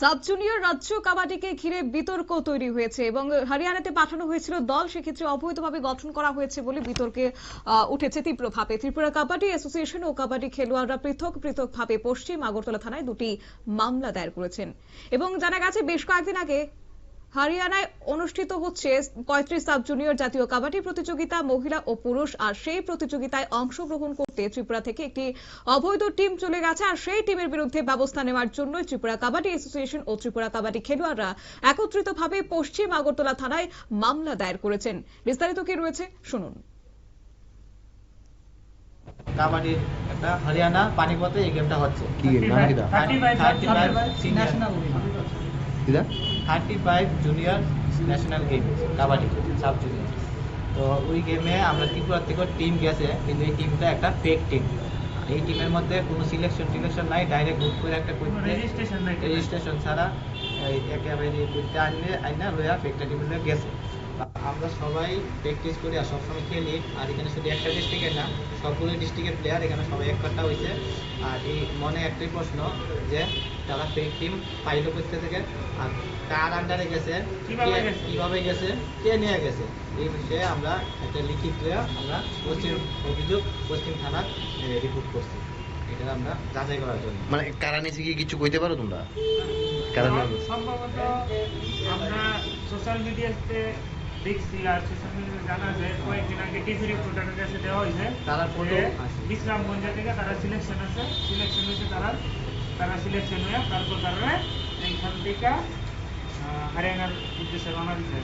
Sub junior রাজ্য কাবাডিকে ঘিরে বিতর্ক তৈরি হয়েছে এবং হরিয়ানাতে পাঠানো হয়েছিল দল। সেক্ষেত্রে অবৈধভাবে গঠন করা হয়েছে বলে বিতর্কে উঠেছে তীব্রভাবে ত্রিপুরা কাবাডি অ্যাসোসিয়েশন ও কাবাডি খেলোয়াড়রা পৃথক পৃথকভাবে পশ্চিম আগরতলা থানায় দুটি মামলা দায়ের করেছেন। এবং জানা গেছে, বেশ কয়েকদিন আগে হরিয়ানায় অনুষ্ঠিত হচ্ছে পঁয়ত্রিশ সাব জুনিয়র জাতীয় কাবাডি প্রতিযোগিতা মহিলা ও পুরুষ আর সেই প্রতিযোগিতায় অংশগ্রহণ করতে ত্রিপুরা থেকে একটি অবৈধ টিম চলে গেছে আর সেই টিমের বিরুদ্ধে ব্যবস্থা নেওয়ার জন্য ত্রিপুরা কাবাডি অ্যাসোসিয়েশন ও ত্রিপুরা কাবাডি খেলোয়াড়রা একত্রিতভাবে পশ্চিম আগরতলা থানায় মামলা দায়ের করেছেন। বিস্তারিত কি রয়েছে শুনুন। কাবাডির একটা হরিয়ানা পানিপথে এই গেমটা হচ্ছে। কি কিটা? Thirty five junior national game kabaddi sub junior তো ওই গেমে আমরা ত্রিপুরা থেকে টিম গেছে কিন্তু এই টিমটা একটা ফেক টিম এই টিমের মধ্যে কোনো সিলেকশন টিলেকশন নাই ডাইরেক্ট গ্রুপ করে একটা রেজিস্ট্রেশন নাই। রেজিস্ট্রেশন ছাড়া এই একেবারে করতে আনলে আইনা লইয়া ফেকটা টিমে গেছে। আমরা সবাই প্র্যাকটিস করি আর সবসময় খেলি। আর এখানে শুধু একটা ডিস্ট্রিক্টের না সবগুলো ডিস্ট্রিক্টের প্লেয়ার এখানে সবাই এক কাট্টা হয়েছে আর এই মনে একটাই প্রশ্ন যে তারা ফেক টিম পাইলো করতে থেকে? আর কার আন্ডারে গেছে? কীভাবে গেছে? কীভাবে গেছে? কে নিয়ে গেছে? এই বিষয়ে আমরা একটা লিখিত আমরা পশ্চিম অভিযোগ পশ্চিম থানার রিপোর্ট করছি। এটা আমরা যাচাই করার জন্য। মানে কারা নিচে কি কিছু কইতে পারো তোমরা? কারা নিয়ে- সম্ভবত আমরা সোশ্যাল মিডিয়াতে দেখছি আর সোশ্যাল মিডিয়াতে জানা যায় কয়েকদিন আগে টিভি রিপোর্টারের কাছে দেওয়া হয়েছে তারা photo যে আছে। বিশ্রামগঞ্জ থেকে তারা সিলেকশন আছে। সিলেকশন হয়েছে তারা তারা সিলেকশন হয়ে তারপর তারা এইখান থেকে আহ, হরিয়ানার উদ্দেশ্যে রওনা দিতে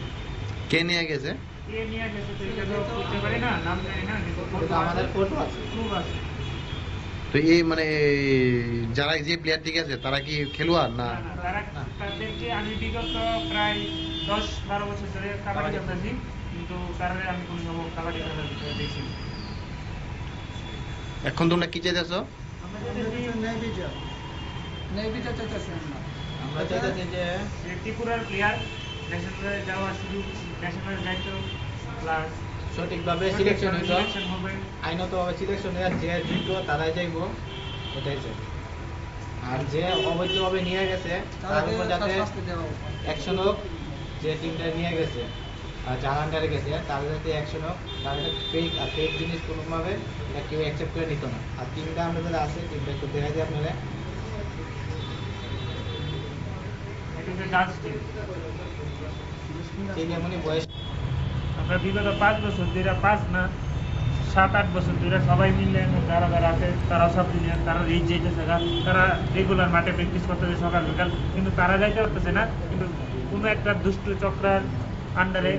কে নিয়ে গেছে? কে নিয়ে গেছে তো এটা তো বলতে পারি না নাম জানি না কিন্তু কিন্তু আমাদের ফটো আছে। proof আছে। তো এই মানে যারা যে প্লেয়ার ঠিক আছে তারা কি খেলোয়াড় না? না, না, তারা তাদেরকে আমি বিগত প্রায় দশ বারো বছর ধরে কাবাডি খেলতেছি কিন্তু তারা আমি কোনো সময় কাবাডি খেলা দেখছি এখন তোমরা কি চাইতেছো? আমরা চাইতেছি আমরা। চাইতেছি যে যে ত্রিপুরার প্লেয়ার ন্যাশনালে যাওয়ার সুযোগ ন্যাশনাল দায়িত্ব প্লাস সঠিকভাবে সিলেকশন হইতো। সিলেকশন হবে। আইনতভাবে সিলেকশন হয়ে যে যোগ্য তারাই যাইব এটাই চাই। আর যে অবৈধভাবে নিয়ে গেছে তার উপর যাতে অ্যাকশন হোক যে টিমটা নিয়ে গেছে আর যার আন্ডারে গেছে তার যাতে অ্যাকশন হোক তার ফেক আর ফেক জিনিস কোনোভাবে এটা কেউ অ্যাকসেপ্ট করে নিত না। আর টিমটা আমরা যারা আছে টিমটা একটু দেখা যায় আপনারা ঠিক এমনই বয়স আমরা বিগত পাঁচ বছর পাঁচ না সাত আট বছর ধরে সবাই মিলে যারা যারা আছে তারা সব মিলে তারা রিচ যেতেছে তারা রেগুলার মাঠে প্র্যাকটিস করতেছে সকাল বিকাল কিন্তু তারা যাইতে পারতেছে না কিন্তু একটা দুষ্ট আন্ডারে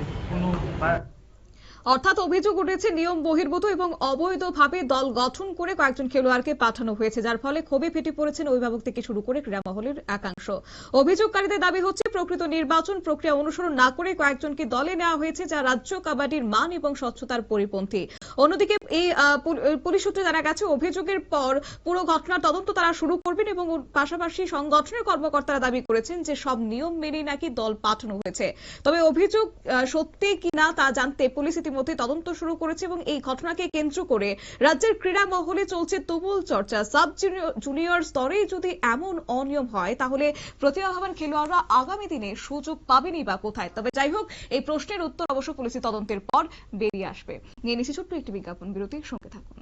অর্থাৎ অভিযোগ উঠেছে, নিয়ম বহির্ভূত এবং অবৈধভাবে দল গঠন করে কয়েকজন খেলোয়াড়কে পাঠানো হয়েছে, যার ফলে ক্ষোভে ফেটে পড়েছেন অভিভাবক থেকে শুরু করে ক্রীড়া মহলের একাংশ। অভিযোগকারীদের দাবি হচ্ছে প্রকৃত নির্বাচন প্রক্রিয়া অনুসরণ না করে কয়েকজনকে দলে নেওয়া হয়েছে, যা রাজ্য কাবাডির মান এবং স্বচ্ছতার পরিপন্থী। অন্যদিকে এই পুলিশ সূত্রে জানা গেছে, অভিযোগের পর পুরো ঘটনার তদন্ত তারা শুরু করবেন এবং পাশাপাশি সংগঠনের কর্মকর্তারা দাবি করেছেন যে সব নিয়ম মেনেই নাকি দল পাঠানো হয়েছে। তবে অভিযোগ সত্যি কিনা তা জানতে পুলিশ ইতিমধ্যে তদন্ত শুরু করেছে এবং এই ঘটনাকে কেন্দ্র করে রাজ্যের ক্রীড়া মহলে চলছে তুমুল চর্চা। সাব জুনিয়র- জুনিয়র স্তরে যদি এমন অনিয়ম হয়, তাহলে প্রতিভাবান খেলোয়াড়রা আগামী দিনে সুযোগ পাবেনি বা কোথায়? তবে যাই হোক এই প্রশ্নের উত্তর অবশ্য পুলিশি তদন্তের পর বেরিয়ে আসবে। নিয়ে নিচ্ছি ছোট্ট একটি বিজ্ঞাপন বিরতির সঙ্গে থাকুন।